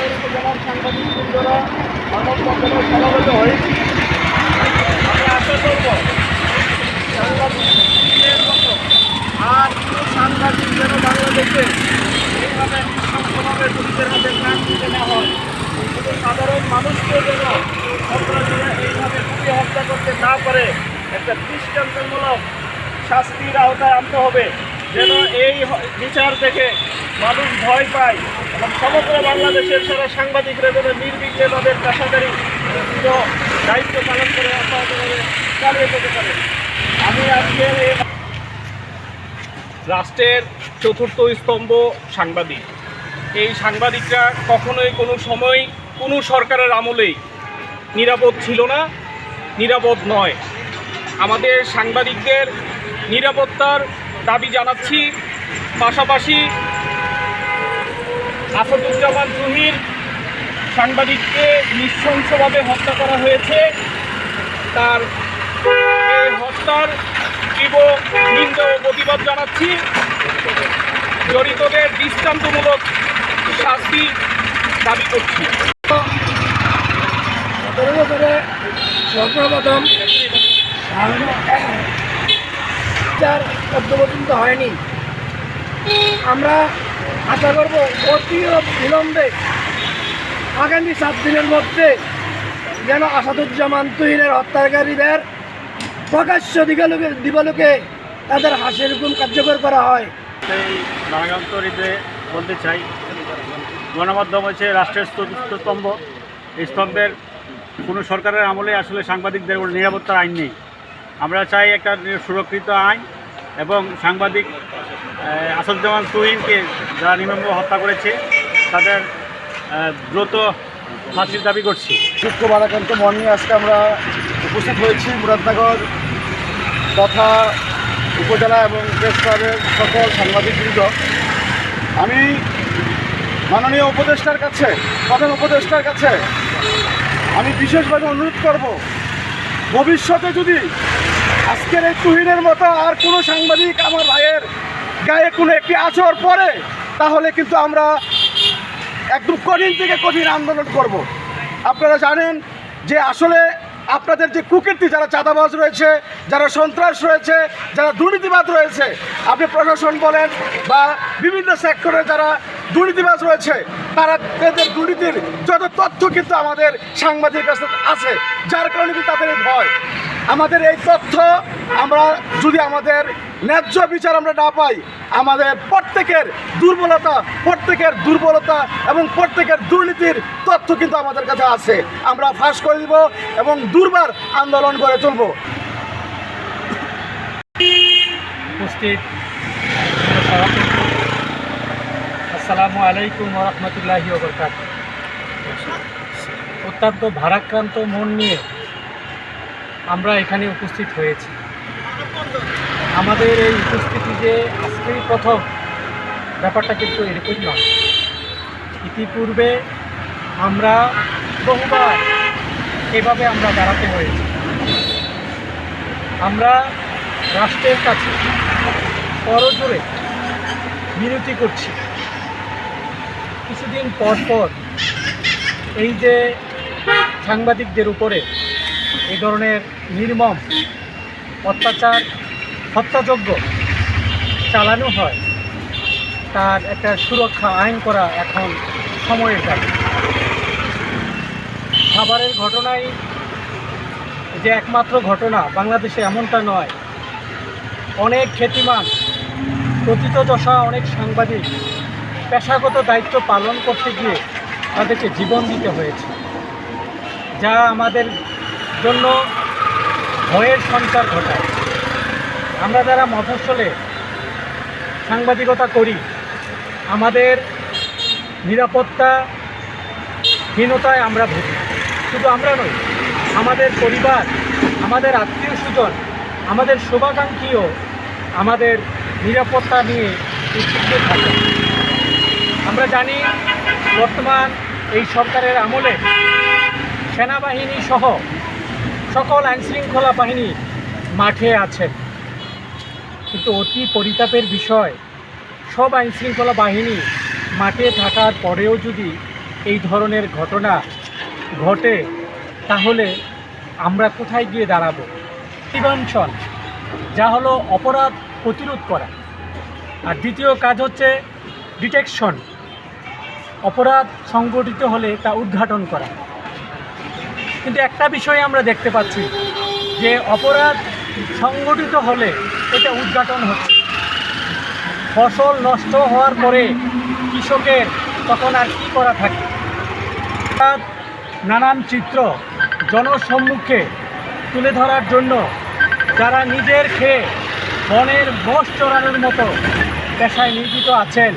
রাজশাহী উপজেলার সাংবাদিক বৃন্দরা মানববন্ধনে সমাবেত হয়েছি আমি আশা করব আর কোনো সাংবাদিক এইভাবে নিঃসংসভাবে পুলিশের হাতে হয় শুধু সাধারণ মানুষকে যেন সন্ত্রাসীরা এইভাবে পুড়িয়ে হত্যা করতে না পারে একটা দৃষ্টান্তমূলক শাস্তির আওতায় আনতে হবে যেন এই বিচার থেকে মানুষ ভয় পায় এবং সমগ্র বাংলাদেশের সারা সাংবাদিকরা যেন নির্বিঘ্নে তাদের পেশাদারি দায়িত্ব পালন করে চালিয়ে যেতে পারে। আমি আজকে রাষ্ট্রের চতুর্থ স্তম্ভ সাংবাদিক। এই সাংবাদিকরা কখনোই কোনো সময় কোনো সরকারের আমলেই নিরাপদ ছিল না, নিরাপদ নয়। আমাদের সাংবাদিকদের নিরাপত্তার দাবি জানাচ্ছি। পাশাপাশি আসাদুজ্জামান তুহির সাংবাদিককে নৃশংসভাবে হত্যা করা হয়েছে। তার হত্যার তীব্র নিন্দা ও প্রতিবাদ জানাচ্ছি। জড়িতদের দৃষ্টান্তমূলক শাস্তি দাবি করছি। সর্বপ্রথম চার চোদ্দ পর্যন্ত হয়নি। আমরা আশা করব অতি বিলম্বে আগামী সাত দিনের মধ্যে যেন আসাদুজ্জামান তুহিনের হত্যাকারীদের প্রকাশ্য দিগালোকে দিবালোকে তাদের হাসির হুকুম কার্যকর করা হয়। সেই বলতে চাই, গণমাধ্যম হচ্ছে রাষ্ট্রের স্তম্ভ এই স্তম্ভের কোনো সরকারের আমলে আসলে সাংবাদিকদের নিরাপত্তার আইন নেই। আমরা চাই একটা সুরক্ষিত আইন এবং সাংবাদিক আসাদুজ্জামান তুহিনকে যারা নির্মম হত্যা করেছে, তাদের দ্রুত ফাঁসির দাবি করছি। দুঃখ বারাকান্ত নিয়ে আজকে আমরা উপস্থিত হয়েছি মুরাদনগর তথা উপজেলা এবং প্রেস ক্লাবের সকল সাংবাদিকবৃন্দ। আমি মাননীয় উপদেষ্টার কাছে, প্রধান উপদেষ্টার কাছে আমি বিশেষভাবে অনুরোধ করব, ভবিষ্যতে যদি আজকের এই তুহিনের মতো আর কোনো সাংবাদিক আমার ভাইয়ের গায়ে কোনো একটি আচর পড়ে, তাহলে কিন্তু আমরা একদম কঠিন থেকে কঠিন আন্দোলন করব। আপনারা জানেন যে আসলে আপনাদের যে কুকীর্তি, যারা চাঁদাবাজ রয়েছে, যারা সন্ত্রাস রয়েছে, যারা দুর্নীতিবাদ রয়েছে, আপনি প্রশাসন বলেন বা বিভিন্ন সেক্টরে যারা দুর্নীতিবাজ রয়েছে, তারা তাদের দুর্নীতির যত তথ্য কিন্তু আমাদের সাংবাদিকের কাছে আছে, যার কারণে কিন্তু তাদের ভয় আমাদের এই তথ্য আমরা যদি আমাদের ন্যায্য বিচার আমরা না পাই, আমাদের প্রত্যেকের দুর্বলতা প্রত্যেকের দুর্বলতা এবং প্রত্যেকের দুর্নীতির তথ্য কিন্তু আমাদের কাছে আছে। আমরা ফাঁস করে দিব এবং দুর্বার আন্দোলন করে উপস্থিত। আসসালামু আলাইকুম রহমতুল্লাহি অত্যন্ত ভারাক্রান্ত মন নিয়ে আমরা এখানে উপস্থিত হয়েছি। আমাদের এই উপস্থিতি যে আজকেই প্রথম, ব্যাপারটা কিন্তু এরকম নয়। ইতিপূর্বে আমরা বহুবার এভাবে আমরা দাঁড়াতে হয়েছি। আমরা রাষ্ট্রের কাছে করজোরে বিরতি করছি। কিছুদিন পর পর এই যে সাংবাদিকদের উপরে এই ধরনের নির্মম অত্যাচার হত্যাযজ্ঞ চালানো হয়, তার একটা সুরক্ষা আইন করা এখন সময়ের দাবি। খাবারের ঘটনায় যে একমাত্র ঘটনা, বাংলাদেশে এমনটা নয়। অনেক খ্যাতিমান প্রথিতযশা অনেক সাংবাদিক পেশাগত দায়িত্ব পালন করতে গিয়ে তাদেরকে জীবন দিতে হয়েছে। যা আমাদের জন্য ভয়ের সঞ্চার ঘটায়। আমরা যারা মফস্বলে সাংবাদিকতা করি, আমাদের নিরাপত্তা হীনতায় আমরা ভুগি। শুধু আমরা নই, আমাদের পরিবার, আমাদের আত্মীয় স্বজন, আমাদের শুভাকাঙ্ক্ষীও আমাদের নিরাপত্তা নিয়ে উদ্বিগ্ন থাকে। আমরা জানি বর্তমান এই সরকারের আমলে সেনাবাহিনী সহ সকল আইনশৃঙ্খলা বাহিনী মাঠে আছেন। কিন্তু অতি পরিতাপের বিষয়, সব আইনশৃঙ্খলা বাহিনী মাঠে থাকার পরেও যদি এই ধরনের ঘটনা ঘটে, তাহলে আমরা কোথায় গিয়ে দাঁড়াবো? প্রিভেনশন যা হলো অপরাধ প্রতিরোধ করা। আর দ্বিতীয় কাজ হচ্ছে ডিটেকশন। অপরাধ সংগঠিত হলে তা উদ্ঘাটন করা। কিন্তু একটা বিষয় আমরা দেখতে পাচ্ছি যে অপরাধ সংগঠিত হলে এটা উদ্ঘাটন হচ্ছে। ফসল নষ্ট হওয়ার পরে কৃষকের তখন আর কী করা থাকে? নানান চিত্র জনসম্মুখে তুলে ধরার জন্য যারা নিজের খেয়ে বনের মোষ চড়ানোর মতো পেশায় নিয়োজিত আছেন,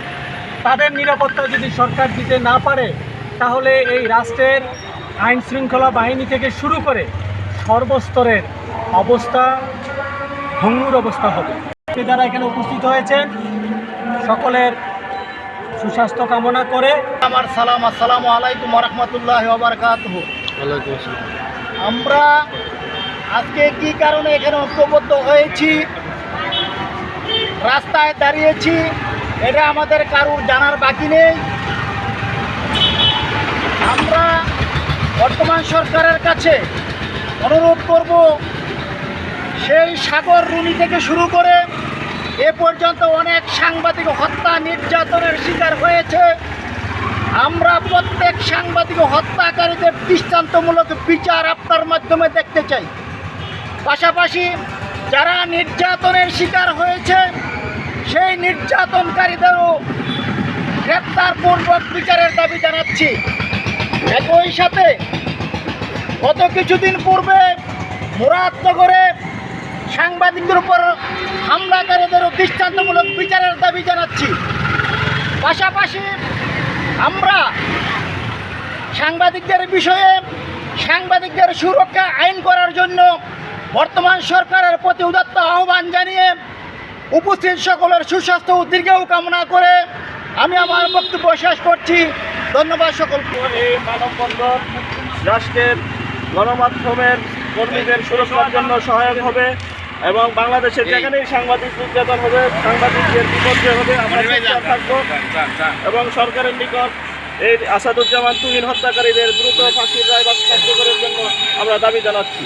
তাদের নিরাপত্তা যদি সরকার দিতে না পারে তাহলে এই রাষ্ট্রের আইন শৃঙ্খলা বাহিনী থেকে শুরু করে সর্বস্তরের অবস্থা ভঙ্গুর অবস্থা হবে। যারা এখানে উপস্থিত হয়েছেন সকলের সুস্বাস্থ্য কামনা করে। আমার সালাম আসসালামু আলাইকুম রহমতুল্লাহ ওবরকাতহ আমরা আজকে কি কারণে এখানে ঐক্যবদ্ধ হয়েছি? রাস্তায় দাঁড়িয়েছি এটা আমাদের কারুর জানার বাকি নেই। আমরা বর্তমান সরকারের কাছে অনুরোধ করব, সেই সাগর রুনি থেকে শুরু করে এ পর্যন্ত অনেক সাংবাদিক হত্যা নির্যাতনের শিকার হয়েছে। আমরা প্রত্যেক সাংবাদিক হত্যাকারীদের দৃষ্টান্তমূলক বিচার আপনার মাধ্যমে দেখতে চাই। পাশাপাশি যারা নির্যাতনের শিকার হয়েছে, সেই নির্যাতনকারীদেরও গ্রেপ্তারপূর্বক বিচারের দাবি জানাচ্ছি। একই সাথে গত কিছুদিন পূর্বে মুরাদনগরে সাংবাদিকদের উপর হামলাকারীদেরও দৃষ্টান্তমূলক বিচারের দাবি জানাচ্ছি। পাশাপাশি আমরা সাংবাদিকদের বিষয়ে সাংবাদিকদের সুরক্ষা আইন করার জন্য বর্তমান সরকারের প্রতি উদাত্ত আহ্বান জানিয়ে উপস্থিত সকলের সুস্বাস্থ্য ও দীর্ঘায়ু কামনা করে আমি আমার বক্তব্য শেষ করছি। ধন্যবাদ সকলকে। এই মানববন্ধন রাষ্ট্রের গণমাধ্যমের কর্মীদের সুরক্ষার জন্য সহায়ক হবে এবং বাংলাদেশের যেখানেই সাংবাদিক নির্যাতন হবে সাংবাদিকদের বিপর্যয় হবে আমরা থাকব। এবং সরকারের নিকট এই আসাদুজ্জামান তুহিন হত্যাকারীদের দ্রুত ফাঁসির রায় বাস্তবায়নের জন্য আমরা দাবি জানাচ্ছি।